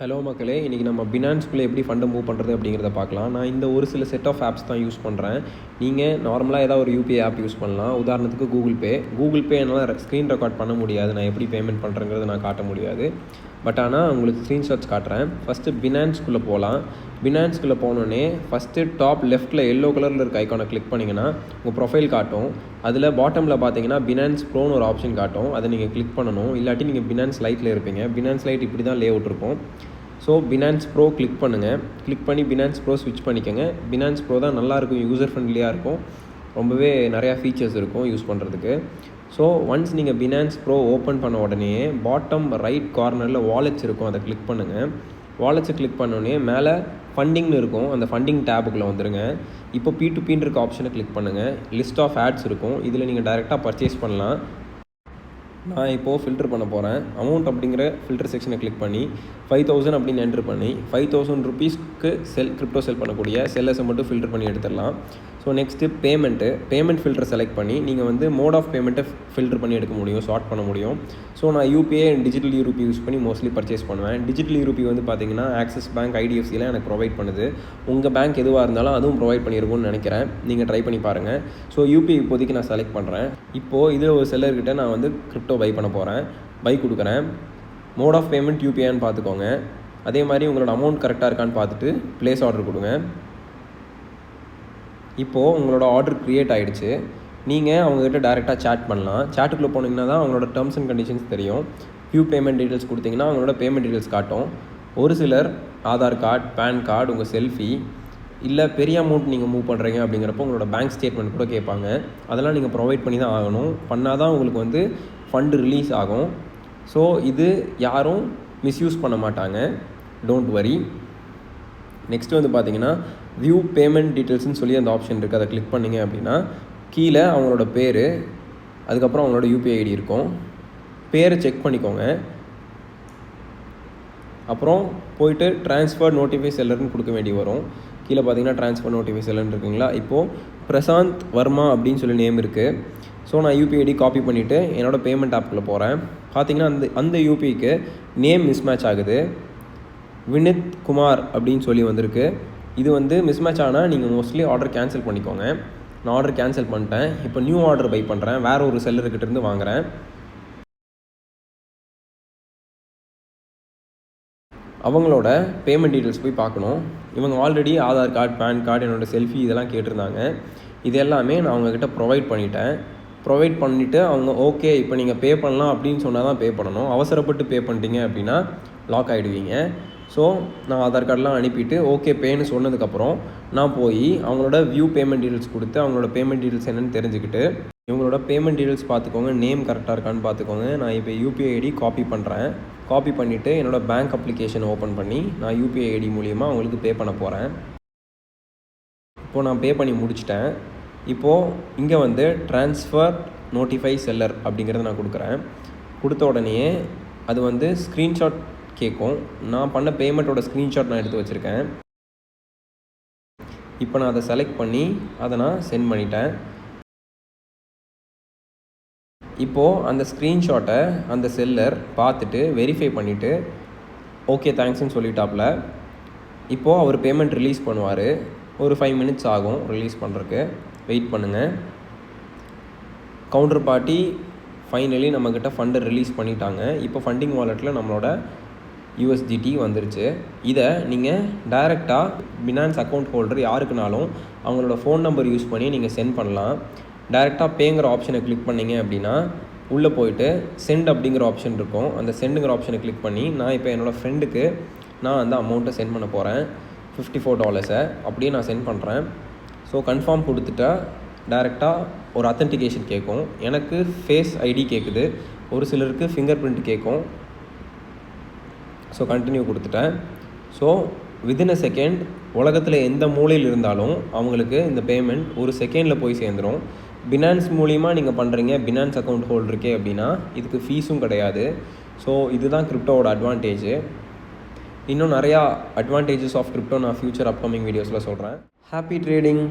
Hello மக்களே இன்றைக்கி நம்ம பினான்ஸ்குள்ளே எப்படி ஃபண்டை மூவ் பண்ணுறது அப்படிங்கிறத பார்க்கலாம். நான் இந்த ஒரு சில செட் ஆஃப் ஆப்ஸ் தான் யூஸ் பண்ணுறேன் நீங்கள் நார்மலாக ஏதாவது ஒரு யூபிஐ ஆப் யூஸ் பண்ணலாம். உதாரணத்துக்கு கூகுள் பே கூகுள் பே என்னால் ஸ்க்ரீன் ரெக்கார்ட் பண்ண முடியாது. நான் எப்படி பேமெண்ட் பண்ணுறேங்கிறத நான் காட்ட முடியாது. பட் ஆனால் உங்களுக்கு ஸ்க்ரீன்ஷாட்ஸ் காட்டுறேன். ஃபஸ்ட்டு பினான்ஸ்குள்ளே போகலாம் பினான்ஸ்குள்ளே போனோடனே ஃபஸ்ட்டு டாப் லெஃப்ட்டில் எல்லோ கலரில் இருக்க ஐக்கானை கிளிக் பண்ணிங்கன்னா உங்கள் ப்ரொஃபைல் காட்டும். அதில் பாட்டமில் பார்த்தீங்கன்னா பினான்ஸ் ப்ரோன்னு ஒரு ஆப்ஷன் காட்டும். அதை நீங்கள் கிளிக் பண்ணணும். இல்லாட்டி நீங்கள் பினான்ஸ் லைட்டில் இருப்பீங்க. பினான்ஸ் லைட் இப்படி தான் லே அவுட் இருக்கும். ஸோ பினான்ஸ் ப்ரோ கிளிக் பண்ணுங்கள் கிளிக் பண்ணி பினான்ஸ் ப்ரோ ஸ்விட்ச் பண்ணிக்கோங்க. பினான்ஸ் ப்ரோ தான் நல்லாயிருக்கும் யூசர் ஃப்ரெண்ட்லியாக இருக்கும். ரொம்பவே நிறையா ஃபீச்சர்ஸ் இருக்கும் யூஸ் பண்ணுறதுக்கு ஸோ ஒன்ஸ் நீங்கள் பினான்ஸ் ப்ரோ ஓப்பன் பண்ண உடனே பாட்டம் ரைட் கார்னரில் வாலெட்ஸ் இருக்கும் அதை கிளிக் பண்ணுங்கள் வாலெட்ஸை கிளிக் பண்ணோடனே மேலே ஃபண்டிங்னு இருக்கும் அந்த ஃபண்டிங் டேபுக்குள்ளே வந்துடுங்க இப்போ பி டு பின்னு இருக்க ஆப்ஷனை கிளிக் பண்ணுங்கள் லிஸ்ட் ஆஃப் ஆட்ஸ் இருக்கும். இதில் நீங்கள் டைரெக்டாக பர்ச்சேஸ் பண்ணலாம். நான் இப்போது ஃபில்டர் பண்ண போகிறேன் அமௌண்ட் அப்படிங்கிற ஃபில்டர் செக்ஷனை கிளிக் பண்ணி ஃபைவ் தௌசண்ட் அப்படின்னு என்ட்ரு பண்ணி ஃபைவ் தௌசண்ட் ருபீஸ்க்கு செல் கிரிப்டோ செல் பண்ணக்கூடிய செல்லர்ஸை மட்டும் ஃபில்டர் பண்ணி எடுத்துடலாம். So next payment payment filter select பண்ணி நீங்கள் வந்து மோட் ஆஃப் பேமெண்ட்டை ஃபில்டர் பண்ணி எடுக்க முடியும் ஷார்ட் பண்ண முடியும். ஸோ நான் UPI and digital e rupee use பண்ணி மோஸ்ட்லி பர்ச்சேஸ் பண்ணுவேன். டிஜிட்டல் யூரூபி வந்து பார்த்தீங்கன்னா ஆக்சிஸ் பேங்க் ஐடிஎஃப்சிலாம் எனக்கு ப்ரொவைட் பண்ணுது. உங்கள் பேங்க் எதுவாக இருந்தாலும் அதுவும் ப்ரொவைட் பண்ணியிருக்கும்னு நினைக்கிறேன். நீங்கள் ட்ரை பண்ணி பாருங்கள் ஸோ யூபிஐ இப்போதைக்கு நான் செலக்ட் பண்ணுறேன் இப்போது இதில் ஒரு செல்லர்கிட்ட நான் வந்து கிரிப்டோ பை பண்ண போகிறேன் பை கொடுக்குறேன். மோட் ஆஃப் பேமெண்ட் யூபிஐன்னு பார்த்துக்கோங்க. அதே மாதிரி உங்களோட அமௌண்ட் கரெக்டாக இருக்கான்னு பார்த்துட்டு ப்ளேஸ் ஆர்டர் கொடுங்க. இப்போது உங்களோட ஆர்டர் க்ரியேட் ஆகிடுச்சு நீங்கள் அவங்ககிட்ட டேரெக்டாக சேட் பண்ணலாம். சேட்டுக்குள்ளே போனீங்கன்னா தான் அவங்களோட டேர்ம்ஸ் அண்ட் கண்டிஷன்ஸ் தெரியும். ஃபியூ பேமெண்ட் டீட்டெயில்ஸ் கொடுத்தீங்கன்னா அவங்களோட பேமெண்ட் டீட்டெயில்ஸ் காட்டும். ஒரு சிலர் ஆதார் கார்டு பேன் கார்டு உங்கள் செல்ஃபி இல்லை பெரிய அமௌண்ட் நீங்கள் மூவ் பண்ணுறீங்க அப்படிங்கிறப்போ உங்களோட பேங்க் ஸ்டேட்மெண்ட் கூட கேட்பாங்க. அதெல்லாம் நீங்கள் ப்ரொவைட் பண்ணி தான் ஆகணும். பண்ணால் தான் உங்களுக்கு வந்து ஃபண்டு ரிலீஸ் ஆகும். ஸோ இது யாரும் மிஸ்யூஸ் பண்ண மாட்டாங்க. டோன்ட் வரி நெக்ஸ்ட் வந்து பார்த்தீங்கன்னா வியூ பேமெண்ட் டீட்டெயில்ஸ்னு சொல்லி அந்த ஆப்ஷன் இருக்குது அதை கிளிக் பண்ணிங்க அப்படின்னா கீழே அவங்களோட பேர் அதுக்கப்புறம் அவங்களோட யூபிஐ ஐடி இருக்கும். பேரை செக் பண்ணிக்கோங்க. அப்புறம் போயிட்டு ட்ரான்ஸ்ஃபர் நோட்டிஃபை செல்லர்னு கொடுக்க வேண்டி வரும். கீழே பார்த்தீங்கன்னா ட்ரான்ஸ்ஃபர் நோட்டிஃபை செல்லர்னு இருக்குங்களா? இப்போது பிரசாந்த் வர்மா அப்படின்னு சொல்லி நேம் இருக்குது ஸோ நான் யூபிஐ ஐடி காப்பி பண்ணிவிட்டு என்னோடய பேமெண்ட் ஆப்புக்குள்ளே போகிறேன் பார்த்தீங்கன்னா அந்த அந்த யூபிஐக்கு நேம் மிஸ்மேட்ச் ஆகுது. வினித் குமார் அப்படின்னு சொல்லி வந்திருக்கு. இது வந்து மிஸ்மேட்ச் ஆனால் நீங்கள் மோஸ்ட்லி ஆர்டர் கேன்சல் பண்ணிக்கோங்க. நான் ஆர்டர் கேன்சல் பண்ணிட்டேன். இப்போ நியூ ஆர்டர் பை பண்ணுறேன் வேறு ஒரு செல்லருக்கிட்டேருந்து வாங்குகிறேன் அவங்களோட பேமெண்ட் டீட்டெயில்ஸ் போய் பார்க்கணும். இவங்க already Aadhaar card PAN card என்னோடய செல்ஃபி இதெல்லாம் கேட்டிருந்தாங்க. இது எல்லாமே நான் அவங்கக்கிட்ட ப்ரொவைட் பண்ணிட்டேன். ப்ரொவைட் பண்ணிவிட்டு அவங்க ஓகே இப்போ நீங்கள் பே பண்ணலாம் அப்படின்னு சொன்னால் தான் பே பண்ணணும். அவசரப்பட்டு பே பண்ணிட்டீங்க அப்படின்னா லாக் ஆகிடுவீங்க ஸோ நான் ஆதார் கார்டெலாம் அனுப்பிட்டு ஓகே பேன்னு சொன்னதுக்கப்புறம் நான் போய் அவங்களோட வியூ பேமெண்ட் டீட்டெயில்ஸ் கொடுத்து அவங்களோட பேமெண்ட் டீட்டெயில்ஸ் என்னென்னு தெரிஞ்சுக்கிட்டு இவங்களோட பேமெண்ட் டீட்டெயில்ஸ் பார்த்துக்கோங்க நேம் கரெக்டாக இருக்கான்னு பார்த்துக்கோங்க. நான் இப்போ யூபிஐ ஐடி காப்பி பண்ணுறேன் காப்பி பண்ணிவிட்டு என்னோடய பேங்க் அப்ளிகேஷன் ஓப்பன் பண்ணி நான் யூபிஐ ஐடி மூலியமாக அவங்களுக்கு பே பண்ண போகிறேன் இப்போது நான் பே பண்ணி முடிச்சிட்டேன். இப்போது இங்கே வந்து ட்ரான்ஸ்ஃபர் நோட்டிஃபை செல்லர் அப்படிங்கிறத நான் கொடுக்குறேன். கொடுத்த உடனே அது வந்து ஸ்க்ரீன்ஷாட் கேட்கும் நான் பண்ண பேமெண்ட்டோட ஸ்க்ரீன்ஷாட் நான் எடுத்து வச்சுருக்கேன். இப்போ நான் அதை செலக்ட் பண்ணி அதை நான் சென்ட் பண்ணிட்டேன். இப்போது அந்த ஸ்க்ரீன்ஷாட்டை அந்த செல்லர் பார்த்துட்டு வெரிஃபை பண்ணிவிட்டு ஓகே தேங்க்ஸ்னு சொல்லிட்டாப்புல இப்போது அவர் பேமெண்ட் ரிலீஸ் பண்ணுவார். ஒரு ஃபைவ் மினிட்ஸ் ஆகும் ரிலீஸ் பண்ணுறதுக்கு வெயிட் பண்ணுங்கள் கவுண்டர் பார்ட்டி ஃபைனலி நம்மக்கிட்ட ஃபண்டை ரிலீஸ் பண்ணிட்டாங்க. இப்போ ஃபண்டிங் வாலெட்டில் நம்மளோட யூஎஸ்டிடி வந்துருச்சு. இதை நீங்கள் டைரெக்டாக பினான்ஸ் அக்கௌண்ட் ஹோல்டர் யாருக்குனாலும் அவங்களோட ஃபோன் நம்பர் யூஸ் பண்ணி நீங்கள் சென்ட் பண்ணலாம். டைரெக்டாக பேங்கிற ஆப்ஷனை கிளிக் பண்ணிங்க அப்படின்னா உள்ளே போயிட்டு சென்ட் அப்படிங்கிற ஆப்ஷன் இருக்கும். அந்த சென்டுங்கிற ஆப்ஷனை கிளிக் பண்ணி நான் இப்போ என்னோடய ஃப்ரெண்டுக்கு நான் அந்த அமௌண்ட்டை சென்ட் பண்ண போகிறேன் ஃபிஃப்டி ஃபோர் டாலர்ஸை அப்படியே நான் சென்ட் பண்ணுறேன் ஸோ கன்ஃபார்ம் கொடுத்துட்டா டேரெக்டாக ஒரு அத்தன்டிகேஷன் கேட்கும் எனக்கு ஃபேஸ் ஐடி கேட்குது ஒரு சிலருக்கு ஃபிங்கர் பிரிண்ட் கேட்கும் ஸோ கண்டினியூ கொடுத்துட்டேன். ஸோ வித்தின் அ செகண்ட் உலகத்தில் எந்த மூலையில் இருந்தாலும் அவங்களுக்கு இந்த பேமெண்ட் ஒரு செகண்டில் போய் சேர்ந்துடும் பினான்ஸ் மூலிமா நீங்கள் பண்ணுறீங்க பினான்ஸ் அக்கௌண்ட் ஹோல்டருக்கே அப்படின்னா இதுக்கு ஃபீஸும் கிடையாது. ஸோ இதுதான் கிரிப்டோவோட அட்வான்டேஜ் இன்னும் நிறையா அட்வான்டேஜஸ் ஆஃப் கிரிப்டோ நான் ஃப்யூச்சர் அப்கமிங் வீடியோஸில் சொல்கிறேன் ஹாப்பி ட்ரேடிங்